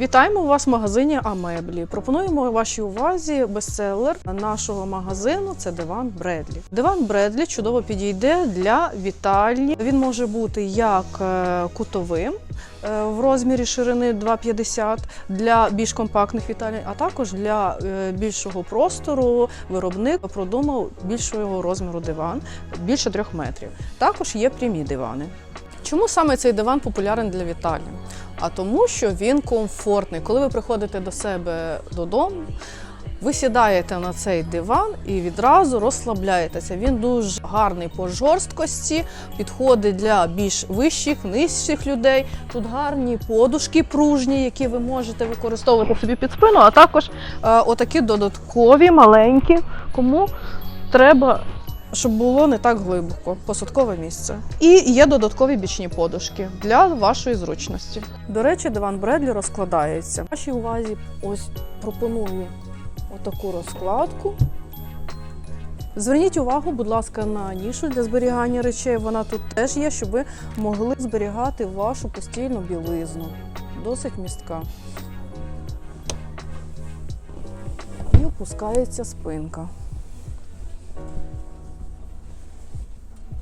Вітаємо вас в магазині Амеблі. Пропонуємо вашій увазі бестселер нашого магазину. Це диван Бредлі. Диван Бредлі чудово підійде для вітальні. Він може бути як е, кутовим. е, В розмірі ширини 2,50 для більш компактних віталій, а також для е, більшого простору виробник продумав більшого розміру диван більше трьох метрів. Також є прямі дивани. Чому саме цей диван популярний для вітальні? А тому, що він комфортний. Коли ви приходите до себе додому, ви сідаєте на цей диван і відразу розслабляєтеся. Він дуже гарний по жорсткості, підходить для більш вищих, нижчих людей. Тут гарні подушки пружні, які ви можете використовувати собі під спину, а також е, отакі додаткові маленькі, кому треба щоб було не так глибоко, посадкове місце. І є додаткові бічні подушки для вашої зручності. До речі, диван Бредлі розкладається. Вашій увазі ось пропоную отаку розкладку. Зверніть увагу, будь ласка, на нішу для зберігання речей. Вона тут теж є, щоб ви могли зберігати вашу постільну білизну. Досить містка. І опускається спинка.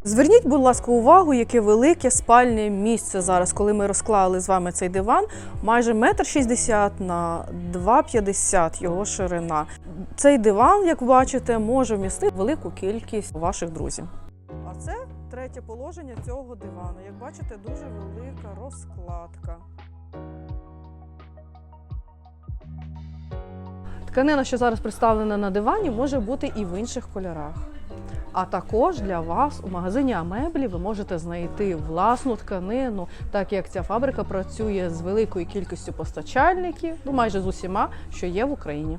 Зверніть, будь ласка, увагу, яке велике спальне місце зараз, коли ми розклали з вами цей диван. Майже метр шістдесят на 2,50 його ширина. Цей диван, як бачите, може вмістити велику кількість ваших друзів. А це третє положення цього дивану. Як бачите, дуже велика розкладка. Тканина, що зараз представлена на дивані, може бути і в інших кольорах. А також для вас у магазині Амеблі ви можете знайти власну тканину, так як ця фабрика працює з великою кількістю постачальників, ну майже з усіма, що є в Україні.